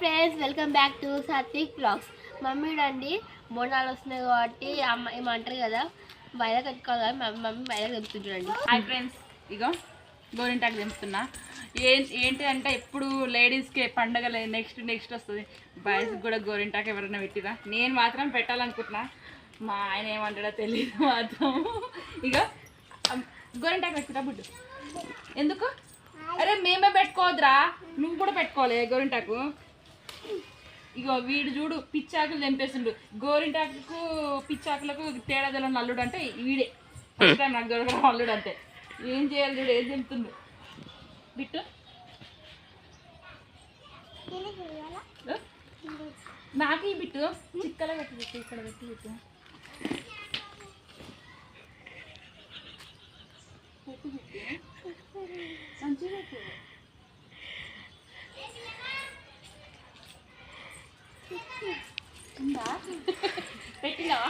Friends welcome back to Satvik vlogs mummy అండి బోనాలు వస్తున్నాయి కాబట్టి అమ్మ ఏమంటారు కదా బయట కట్టుకోవాలి కదా మమ్మీ మమ్మీ బయట కట్టుకుంటుండండి హాయ్ ఫ్రెండ్స్ ఇగో గోరింటాకు తెంపుతున్నా. ఏం ఏంటి అంటే ఎప్పుడు లేడీస్కి పండగ నెక్స్ట్ నెక్స్ట్ వస్తుంది. బాయ్స్కి కూడా గోరింటాకు ఎవరైనా పెట్టిరా? నేను మాత్రం పెట్టాలనుకుంటున్నా. మా ఆయన ఏమంటాడో తెలియదు మాత్రం. ఇగో గోరింటాకు పెట్టుకుంటా బుడ్డు. ఎందుకు? అరే మేమే పెట్టుకోవద్దురా. నువ్వు కూడా పెట్టుకోవాలి గోరింటాకు. ఇగో వీడు చూడు పిచ్చాకులు తెంపేసిండు. గోరింటాకు పిచ్చాకులకు తేడా తెలియని అల్లుడు అంటే వీడే. ఫస్ట్ టైం నాకు దొరకడం అల్లుడు అంటే. ఏం చేయాలి చూడు ఏం తెంపుతుండు? బిట్టు? నాకు ఈ బిట్టు. చిక్కల పెట్టి బిట్టు ఇక్కడ పెట్టి బిట్టు. పెట్టు బిట్టు. మంచిగా ఉందా? పెట్టినావా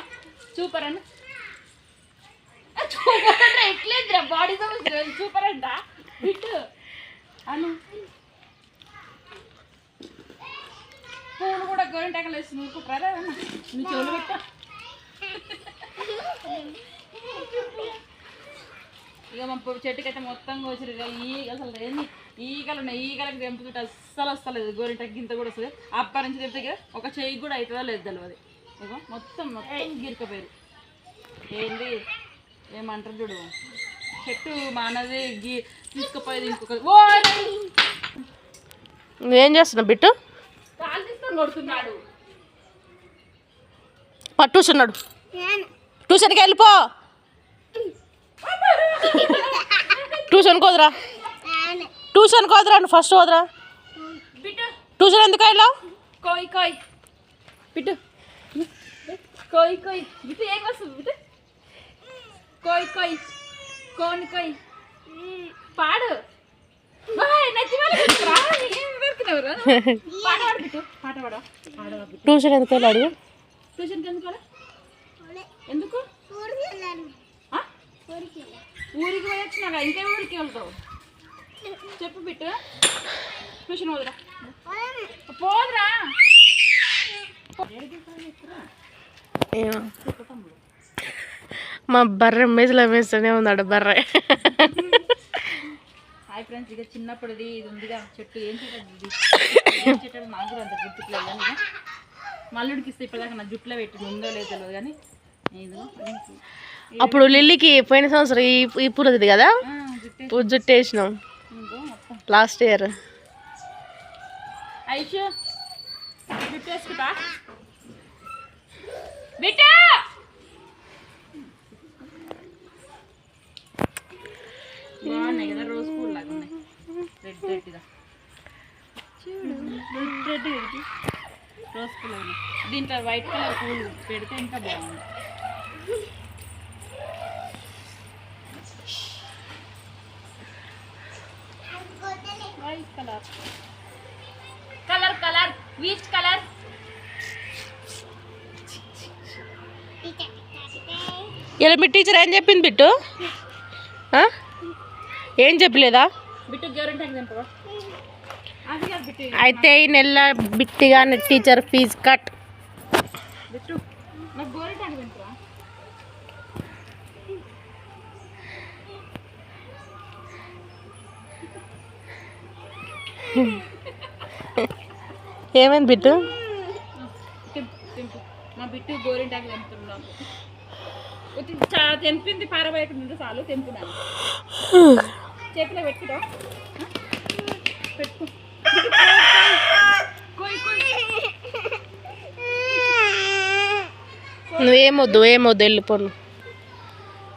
సూపర్ అన్న. సూపర్ అంటే ఎట్లేదురా బాడీ సూపర్ అంట బిట్టు అను. పూలు కూడా గోరింటాకలు వేసి నూరుకుంటారా నీ చెవులు పెట్ట. ఇక మా పొడి చెట్టుకైతే మొత్తం కోసిరు ఇక ఈగ అసలు ఏంది? ఈగలు ఉన్నాయి. ఈగలకు తెంపుతుంటే అస్సలు వస్తలేదు గోరింటాకి గింత కూడా వస్తుంది. అప్పటి నుంచి తెంపితే ఇక ఒక చెయ్యి కూడా అవుతుందో లేదు తెలియదు ఇగో మొత్తం మొత్తం గిరికపోయారు ఏంది? ఏమంటారు చూడు. చెట్టు మానది గీ తీసుకుపోయేది ఇంకొక ఏం చేస్తున్నావు బిట్టు? కొడుతున్నాడు. ట్యూషన్కి వెళ్ళిపో. ట్యూషన్కి వదరా. ట్యూషన్కి వదరా నువ్వు ఫస్ట్ వదరా. బిట్టు. ట్యూషన్ ఎందుకు వెళ్ళావు? కోయ్ కోయ్. బిట్టు. కోయ్ కోయ్. బిట్టు ఏం వస్తుంది బిట్టు? కోయ్ కోయ్. కోని కోయ్. పాడు. ట్యూషన్ ఎందుకు వెళ్ళాడు? ట్యూషన్కి ఎందుకు? ఎందుకు? ఆ? ఊరికి పోయి వచ్చినాక ఇంకే ఊరికి వెళ్తావు. చెప్పు బిట్టు. ట్యూషన్ పోదురా. పోదురా. మా బర్రె మేజులో వేస్తూనే ఉన్నాడు బర్రె. హాయ్ ఫ్రెండ్స్ ఇక చిన్నప్పుడుది ఇది ఉందిగా చెట్టు ఏం చెట్టు నాకు కూడా అంత గుర్తుకులేదు కానీ మల్లుడికి ఇస్తే ఇప్పటిదాకా నా జుట్టులో పెట్టి ఉందో లేదో తెలియదు కానీ ఇది అప్పుడు లిల్లీకి పోయిన సంవత్సరం ఈ ఈ పూలది కదా? జుట్టు వేసినాం లాస్ట్ ఇయర్ ఐషు జుట్టు వేసుకుంటా బిట్టా! బాగున్నాయి కదా రోజు పూలు లాగా ఉన్నాయి. రెడ్ రెడ్గా రెడ్ రెడ్ ఇది రోజ్ పూలు ఉన్నాయి. దీంట్లో వైట్ కలర్ పూలు పెడితే ఇంకా బాగుంది వైట్ కలర్ కలర్ కలర్ వీచ్ కలర్ ఇలా మీ టీచర్ ఏం చెప్పింది బిట్టు? ఏం చెప్పలేదా? బిట్టు గవర్నమెంట్ ఎగ్జాంపుల్ అది కాదు బిట్టు. అయితే ఈ నెల బిట్టిగా టీచర్ ఫీజు కట్ బిట్టు నాకు గవర్నమెంట్ ఎగ్జాంపుల్ ఏమైంది బిట్టు? మా బిట్టు గోరింటాకు తెంపుతున్నాం తెంపింది పారబోయకుండా చాలు తెంపున్నాను చేతిలో పెట్టుకో. పెట్టుకో. నువ్వేమొద్దు ఏమొద్దు వెళ్ళిపోను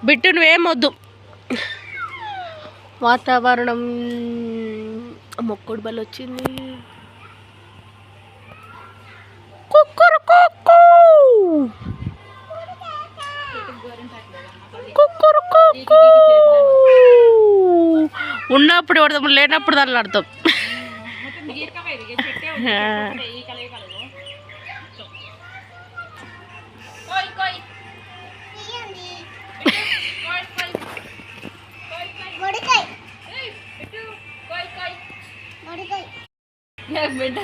బిట్టు నువ్వేమొద్దు. వాతావరణం మొక్కుడు బలి వచ్చింది. ఉన్నప్పుడు కొడతాం లేనప్పుడు దాన్ని बेटा